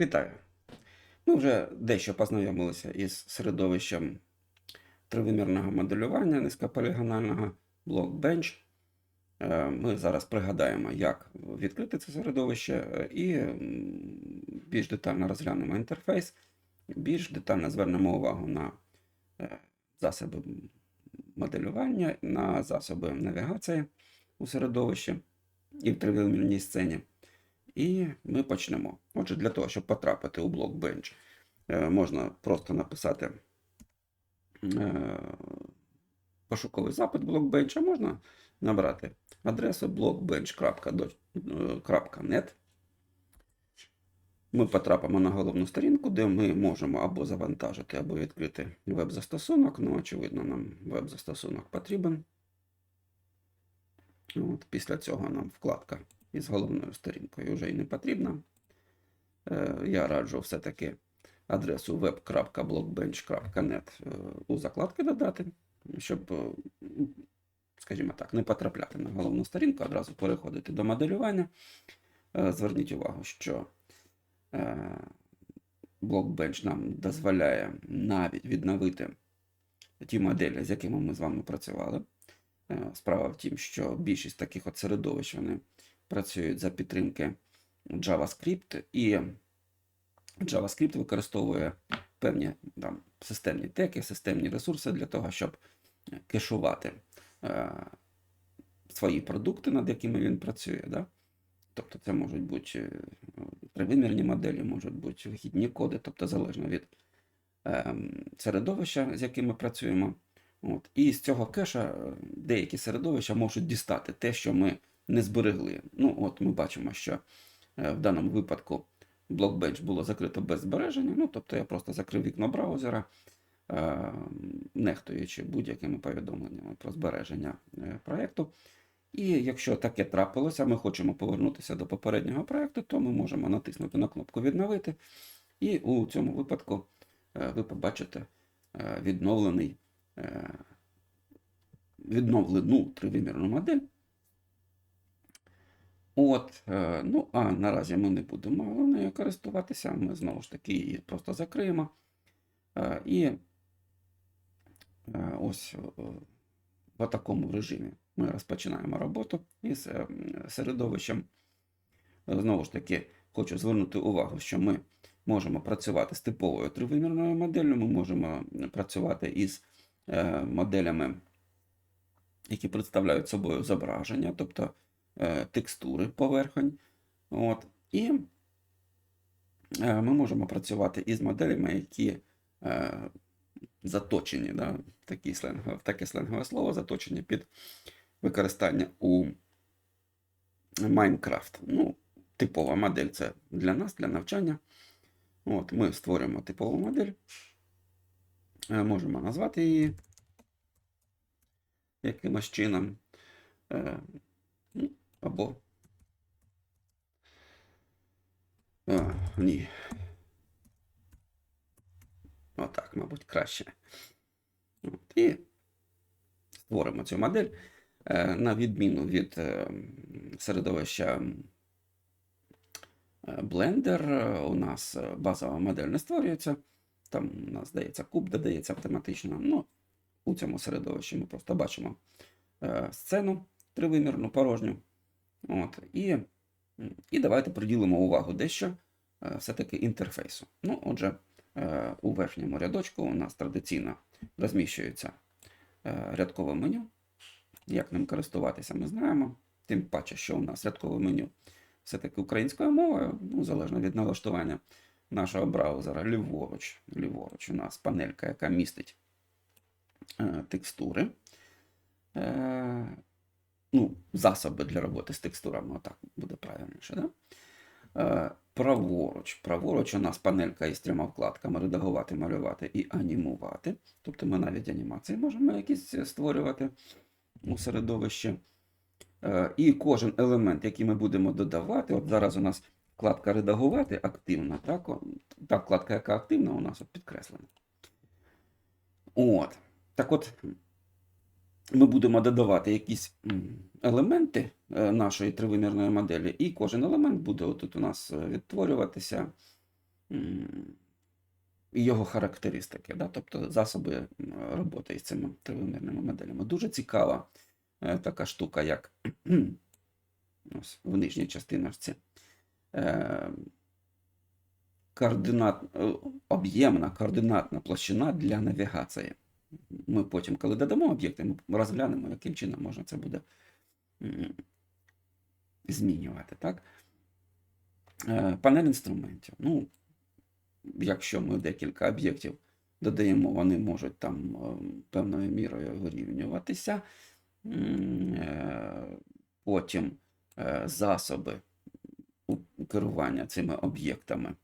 Вітаю! Ми вже дещо познайомилися із середовищем тривимірного моделювання низькополігонального Blockbench. Е, Ми зараз пригадаємо, як відкрити це середовище, е, і більш детально розглянемо інтерфейс, більш детально звернемо увагу на е, засоби моделювання, на засоби навігації у середовищі і в тривимірній сцені. І ми почнемо. Отже, для того, щоб потрапити у Blockbench, е, можна просто написати е, пошуковий запит Blockbench, а можна набрати адресу blockbench.net. Ми потрапимо на головну сторінку, де ми можемо або завантажити, або відкрити веб-застосунок. Ну, очевидно, нам веб-застосунок потрібен. От, після цього нам вкладка із головною сторінкою вже й не потрібна. Е, Я раджу все-таки адресу web.blockbench.net е, у закладки додати, щоб, е, скажімо так, не потрапляти на головну сторінку, одразу переходити до моделювання. Зверніть увагу, що Blockbench нам дозволяє навіть відновити ті моделі, з якими ми з вами працювали. Справа в тім, що більшість таких от середовищ вони працюють за підтримки JavaScript, і JavaScript використовує певні там, системні теки, системні ресурси для того, щоб кешувати е, свої продукти, над якими він працює. Да? Тобто це можуть бути е, тривимірні моделі, можуть бути вихідні коди, тобто залежно від е, середовища, з яким ми працюємо. От. І з цього кеша е, деякі середовища можуть дістати те, що ми не зберегли. Ну, от ми бачимо, що е, в даному випадку Blockbench було закрито без збереження. Ну, тобто я просто закрив вікно браузера, е, нехтуючи будь-якими повідомленнями про збереження е, проєкту. І якщо таке трапилося, ми хочемо повернутися до попереднього проєкту, то ми можемо натиснути на кнопку Відновити. І у цьому випадку ви побачите відновлений, відновлену тривимірну модель. От, е, ну, а наразі ми не будемо нею користуватися. Ми знову ж таки її просто закриємо. Е, І е, ось в такому режимі ми розпочинаємо роботу із середовищем. Знову ж таки, хочу звернути увагу, що ми можемо працювати з типовою тривимірною моделлю, ми можемо працювати із моделями, які представляють собою зображення, тобто текстури поверхонь. От. І е, ми можемо працювати із моделями, які е, заточені, да, такі сленгове, таке сленгове слово, заточені під використання у Minecraft. Ну, типова модель це для нас, для навчання. От, ми створюємо типову модель. Е, Можемо назвати її якимось чином. Або. А, ні. Отак, мабуть, краще. От, і створимо цю модель. Е, На відміну від е, середовища е, Blender, у нас базова модель не створюється. Там у нас здається куб, додається автоматично. Ну, у цьому середовищі ми просто бачимо сцену тривимірну, порожню. От, і, і давайте приділимо увагу дещо е, все-таки інтерфейсу. Ну, отже, е, у верхньому рядочку у нас традиційно розміщується е, рядкове меню. Як ним користуватися, ми знаємо. Тим паче, що у нас рядкове меню все-таки українською мовою, ну, залежно від налаштування нашого браузера, ліворуч, ліворуч у нас панелька, яка містить текстури. Ну, засоби для роботи з текстурами, отак буде правильніше. Да? Е, праворуч. Праворуч у нас панелька із трьома вкладками редагувати, малювати і анімувати. Тобто ми навіть анімації можемо якісь створювати у середовищі. Е, І кожен елемент, який ми будемо додавати, от зараз у нас вкладка редагувати активна, так? Та вкладка, яка активна, у нас от підкреслена. От. Так от, ми будемо додавати якісь елементи е, нашої тривимірної моделі, і кожен елемент буде отут у нас е, відтворюватися його характеристики, да? тобто засоби роботи із цими тривимірними моделями. Дуже цікава е, така штука, як ось в нижній частиночці. Координат, об'ємна координатна площина для навігації. Ми потім, коли додамо об'єкти, ми розглянемо, яким чином можна це буде змінювати. Так? Е, Панель інструментів. Ну, якщо ми декілька об'єктів додаємо, вони можуть там е, певною мірою вирівнюватися. Е, Потім засоби керування цими об'єктами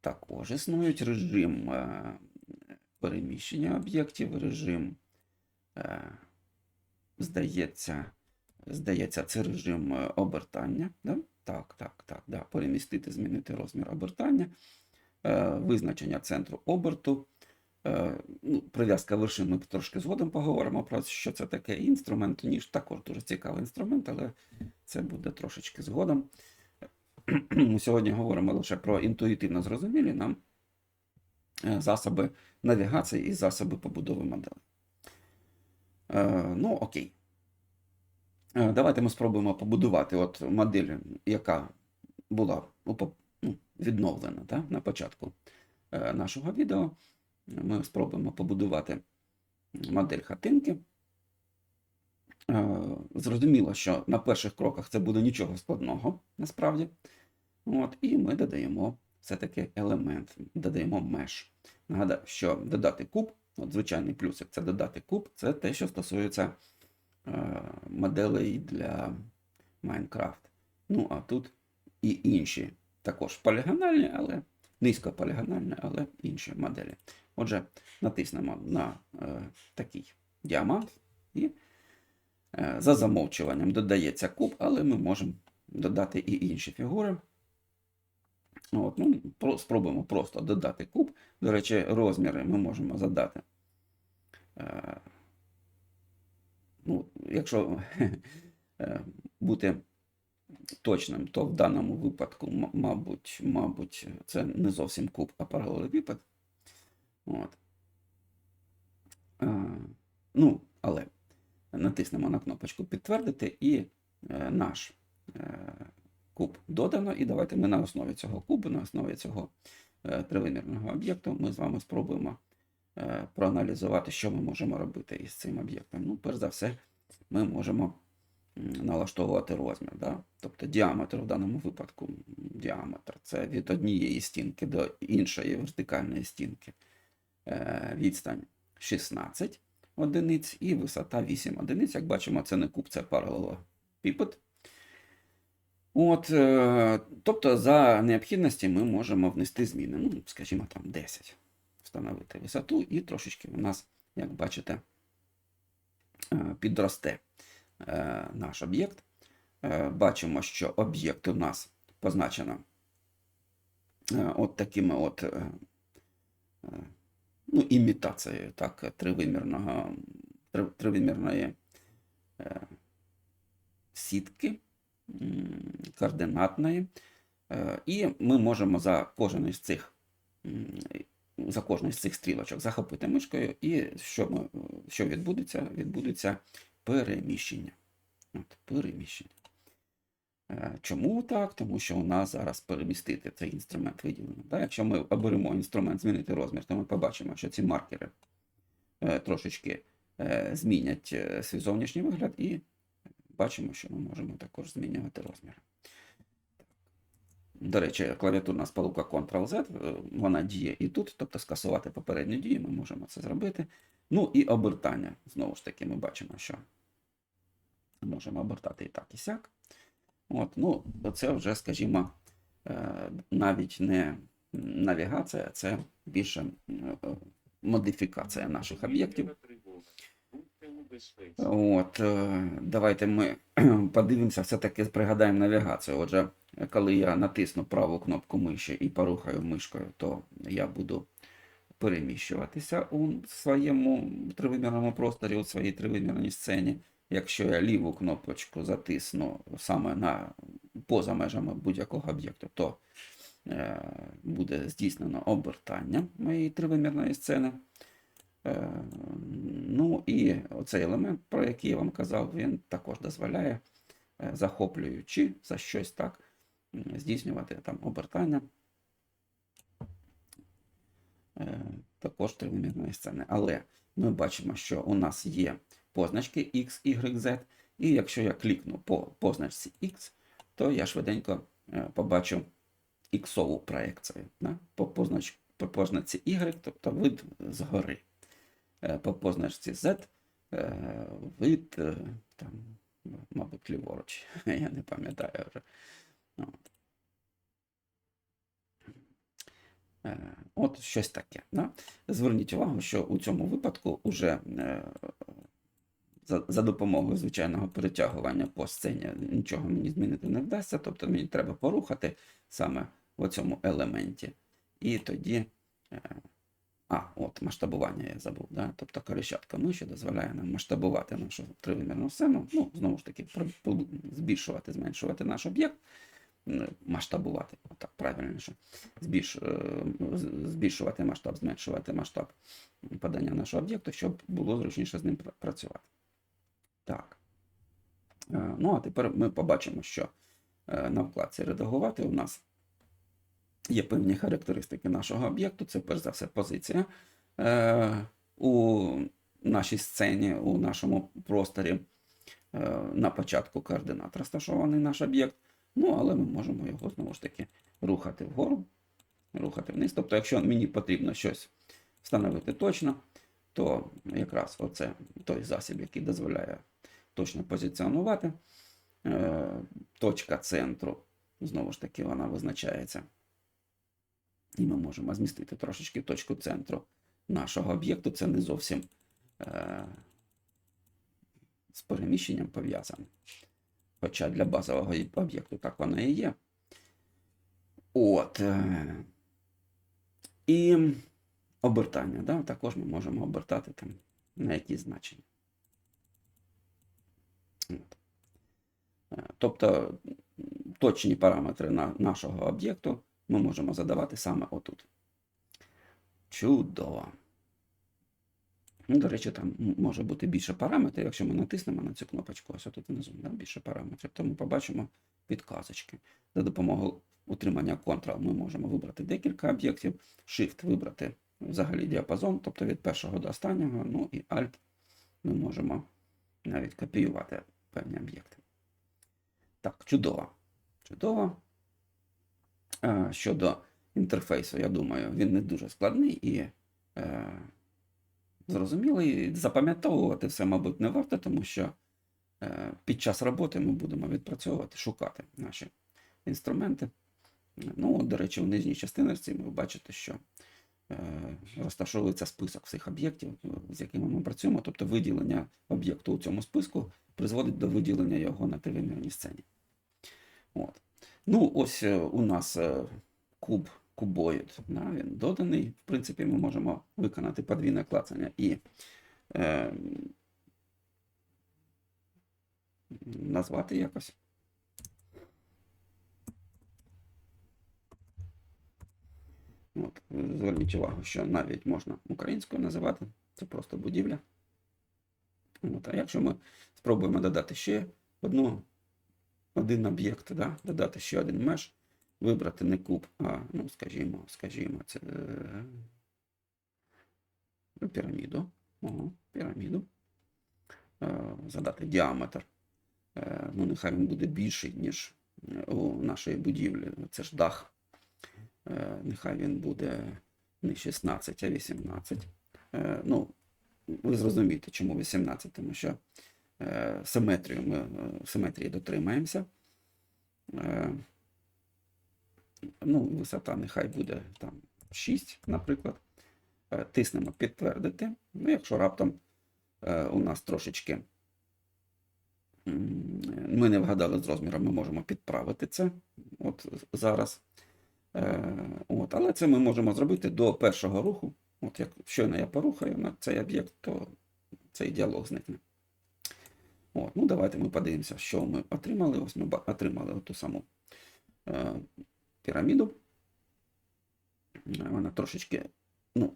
також існують режим переміщення об'єктів, режим, е, здається, здається, це режим е, обертання. Да? Так, так, так, да. перемістити, змінити розмір обертання, е, визначення центру оберту. Ну, прив'язка вершин ми трошки згодом поговоримо про що це таке. Інструмент ніж також дуже цікавий інструмент, але це буде трошечки згодом. Сьогодні говоримо лише про інтуїтивно зрозумілі нам засоби навігації і засоби побудови моделі. Е, Ну, окей. Е, Давайте ми спробуємо побудувати от модель, яка була ну, відновлена да, на початку е, нашого відео. Ми спробуємо побудувати модель хатинки. Е, Зрозуміло, що на перших кроках це буде нічого складного насправді. От, і ми додаємо все-таки елемент, додаємо меж. Нагадаю, що додати куб, от звичайний плюсик це додати куб, це те, що стосується е, моделей для Minecraft. Ну, а тут і інші також полігональні, але низькополігональні, але інші моделі. Отже, натиснемо на е, такий діамант і е, за замовчуванням додається куб, але ми можемо додати і інші фігури. От, ну, про, спробуємо просто додати куб. До речі, розміри ми можемо задати. Е, ну, якщо е, бути точним, то в даному випадку, мабуть, мабуть, це не зовсім куб, а паралелепіпед. От. Е, ну, але натиснемо на кнопочку підтвердити і е, наш е, куб додано. І давайте ми на основі цього кубу, на основі цього е, тривимірного об'єкту, ми з вами спробуємо е, проаналізувати, що ми можемо робити із цим об'єктом. Ну, перш за все, ми можемо налаштовувати розмір. Да? Тобто діаметр в даному випадку діаметр це від однієї стінки до іншої вертикальної стінки. Е, Відстань 16 одиниць і висота 8 одиниць. Як бачимо, це не куб, це паралелепіпед. От, е, тобто, за необхідності ми можемо внести зміни. Ну, скажімо, там 10. Встановити висоту, і трошечки у нас, як бачите, е, підросте е, наш об'єкт. Бачимо, що об'єкт у нас позначено от такими от ну, імітацією так, тривимірного, три- тривимірної сітки координатної. Е, І ми можемо за кожен із цих за кожну із цих стрілочок захопити мишкою, і що, ми, що відбудеться? Відбудеться переміщення. От, переміщення. Е, Чому так? Тому що у нас зараз перемістити цей інструмент виділено. Так? Якщо ми оберемо інструмент змінити розмір, то ми побачимо, що ці маркери е, трошечки змінять свій зовнішній вигляд, і бачимо, що ми можемо також змінювати розмір. До речі, клавіатурна сполука Ctrl-Z, е, вона діє і тут, тобто скасувати попередню дію, ми можемо це зробити. Ну і обертання. Знову ж таки, ми бачимо, що можемо обертати і так, і сяк. От, ну, це вже, скажімо, е, навіть не навігація, це більше е, модифікація наших об'єктів. От, е, давайте ми подивимося, все-таки пригадаємо навігацію. Отже, коли я натисну праву кнопку миші і порухаю мишкою, то я буду переміщуватися у своєму тривимірному просторі, у своїй тривимірній сцені. Якщо я ліву кнопочку затисну саме на поза межами будь-якого об'єкту, то е, буде здійснено обертання моєї тривимірної сцени. Е, Ну і оцей елемент, про який я вам казав, він також дозволяє, е, захоплюючи за щось так, здійснювати там обертання е, також тривимірної сцени. Але ми бачимо, що у нас є позначки X, Y, Z, і якщо я клікну по позначці X, то я швиденько побачу іксову проекцію. Да? По позначці Y, тобто вид згори. Е, По позначці Z е, вид е, там, мабуть, ліворуч. Я не пам'ятаю вже. Е, От щось таке. Да? Зверніть увагу, що у цьому випадку уже за, за допомогою звичайного перетягування по сцені нічого мені змінити не вдасться. Тобто мені треба порухати саме в цьому елементі. І тоді. А, от масштабування я забув. Да? Тобто корещатка миші дозволяє нам масштабувати нашу тривимірну сцену. Ну, знову ж таки, збільшувати, зменшувати наш об'єкт, масштабувати, отак правильніше. Збільш, е, збільшувати масштаб, зменшувати масштаб подання нашого об'єкту, щоб було зручніше з ним працювати. Так. Е, Ну, а тепер ми побачимо, що е, на вкладці редагувати у нас є певні характеристики нашого об'єкту. Це перш за все позиція е, у нашій сцені, у нашому просторі. Е, на початку координат розташований наш об'єкт. Ну, але ми можемо його знову ж таки рухати вгору, рухати вниз. Тобто, якщо мені потрібно щось встановити точно, то якраз оце той засіб, який дозволяє точно позиціонувати. Е, Точка центру, знову ж таки, вона визначається. І ми можемо змістити трошечки точку центру нашого об'єкту. Це не зовсім е, з переміщенням пов'язано. Хоча для базового об'єкту так воно і є. От. е, І обертання. Да? Також ми можемо обертати там на якісь значення. От. Е, Тобто точні параметри на нашого об'єкту ми можемо задавати саме отут. Чудово. Ну, До речі, там може бути більше параметрів, якщо ми натиснемо на цю кнопочку, ось тут внизу, да, більше параметрів, то ми побачимо підказочки. За допомогою утримання Ctrl ми можемо вибрати декілька об'єктів, Shift вибрати взагалі діапазон, тобто від першого до останнього, ну і Alt ми можемо навіть копіювати певні об'єкти. Так, чудово. Чудово. Е, Щодо інтерфейсу, я думаю, він не дуже складний і е, зрозумілий. Запам'ятовувати все, мабуть, не варто, тому що е, під час роботи ми будемо відпрацьовувати, шукати наші інструменти. Ну, до речі, в нижній частинці ви бачите, що е, розташовується список всіх об'єктів, з якими ми працюємо. Тобто виділення об'єкту у цьому списку призводить до виділення його на тривимірній сцені. От. Ну, ось е, у нас е, куб, кубоїд, да, він доданий. В принципі, ми можемо виконати подвійне клацання і е, назвати якось. От, зверніть увагу, що навіть можна українською називати, це просто будівля. От, а якщо ми спробуємо додати ще одну, один об'єкт, да, додати ще один меж, вибрати не куб, а, ну, скажімо, скажімо, це е, піраміду. Ого, піраміду. Е, задати діаметр. Е, ну, нехай він буде більший, ніж у нашої будівлі. Це ж дах. Нехай він буде не 16, а 18. Е, ну, ви зрозумієте, чому 18, тому що симетрію ми е, симетрії дотримаємося. Е, ну, висота нехай буде там 6, наприклад. Е, тиснемо підтвердити. Ну, якщо раптом е, у нас трошечки ми не вгадали з розміром, ми можемо підправити це от зараз. Е, от, але це ми можемо зробити до першого руху. От як щойно я порухаю на цей об'єкт, то цей діалог зникне. От, ну давайте ми подивимося, що ми отримали. Ось ми отримали ту саму е, піраміду. Вона трошечки, ну,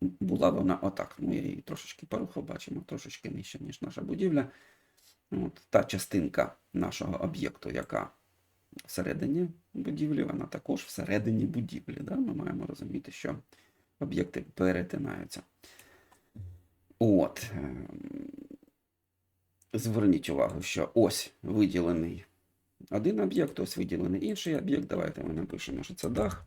була вона отак. Ну, я її трошечки порухав, бачимо, трошечки нижче, ніж наша будівля. От, та частинка нашого об'єкту, яка всередині будівлі, вона також всередині будівлі. Да? Ми маємо розуміти, що об'єкти перетинаються. От. Зверніть увагу, що ось виділений один об'єкт, ось виділений інший об'єкт. Давайте ми напишемо, що це дах.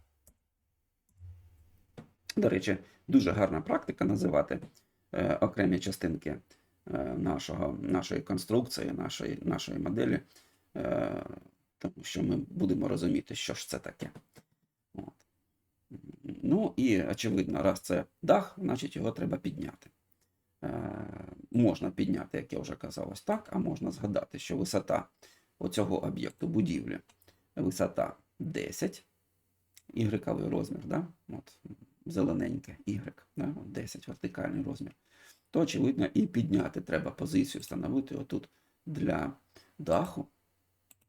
До речі, дуже гарна практика називати е, окремі частинки е, нашого, нашої конструкції, нашої, нашої моделі, е, тому що ми будемо розуміти, що ж це таке. От. Ну і очевидно, раз це дах, значить його треба підняти. Е, можна підняти, як я вже казав, ось так, а можна згадати, що висота оцього об'єкту будівлі, висота 10, ігрековий розмір, да? От, зелененьке Y, да? 10 вертикальний розмір, то, очевидно, і підняти треба позицію, встановити отут для даху.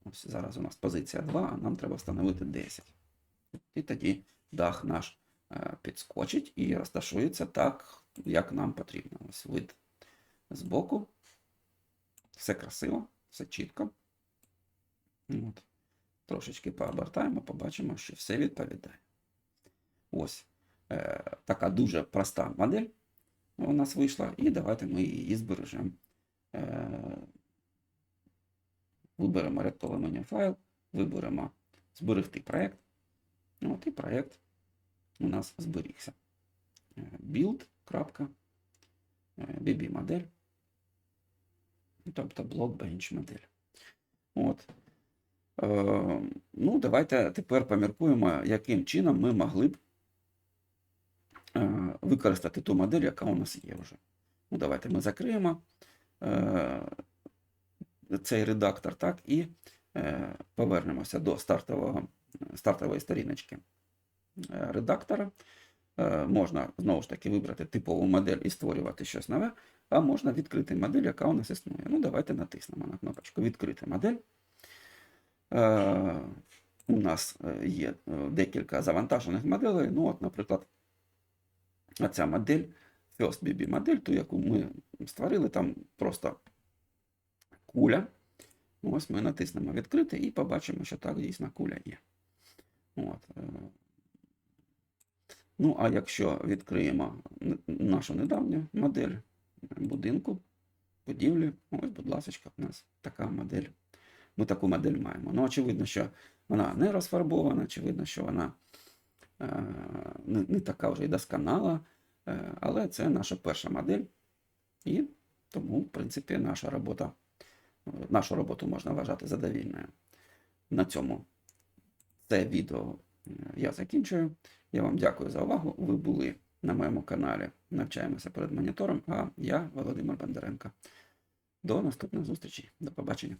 Ось зараз у нас позиція 2, а нам треба встановити 10. І тоді дах наш підскочить і розташується так, як нам потрібно. Ось вид збоку. Все красиво, все чітко. От. Трошечки пообертаємо, побачимо, що все відповідає. Ось е, така дуже проста модель у нас вийшла, і давайте ми її збережемо. Е, виберемо рядкове файл, виберемо зберегти проєкт. От і проєкт у нас зберігся. Е, Build. BB модель. Тобто Blockbench модель. От. Е, ну, давайте тепер поміркуємо, яким чином ми могли б е, використати ту модель, яка у нас є вже. Ну, давайте ми закриємо е, цей редактор, так, і е, повернемося до стартового, стартової сторіночки редактора. Е, Можна знову ж таки вибрати типову модель і створювати щось нове, а можна відкрити модель, яка у нас існує. Ну, давайте натиснемо на кнопочку Відкрити модель. Е, У нас е, є е, декілька завантажених моделей. Ну, от, наприклад, ця модель, First BB модель, ту, яку ми створили, там просто куля. Ось ми натиснемо відкрити і побачимо, що так дійсно куля є. От. Ну, а якщо відкриємо нашу недавню модель будинку, будівлі, ось, будь ласка, у нас така модель. Ми таку модель маємо. Ну, очевидно, що вона не розфарбована, очевидно, що вона е, не, не така вже й досконала, е, але це наша перша модель. І тому, в принципі, наша робота, нашу роботу можна вважати задовільною. На цьому це відео я закінчую. Я вам дякую за увагу. Ви були на моєму каналі Навчаємося перед монітором. А я Володимир Бондаренко. До наступних зустрічей. До побачення.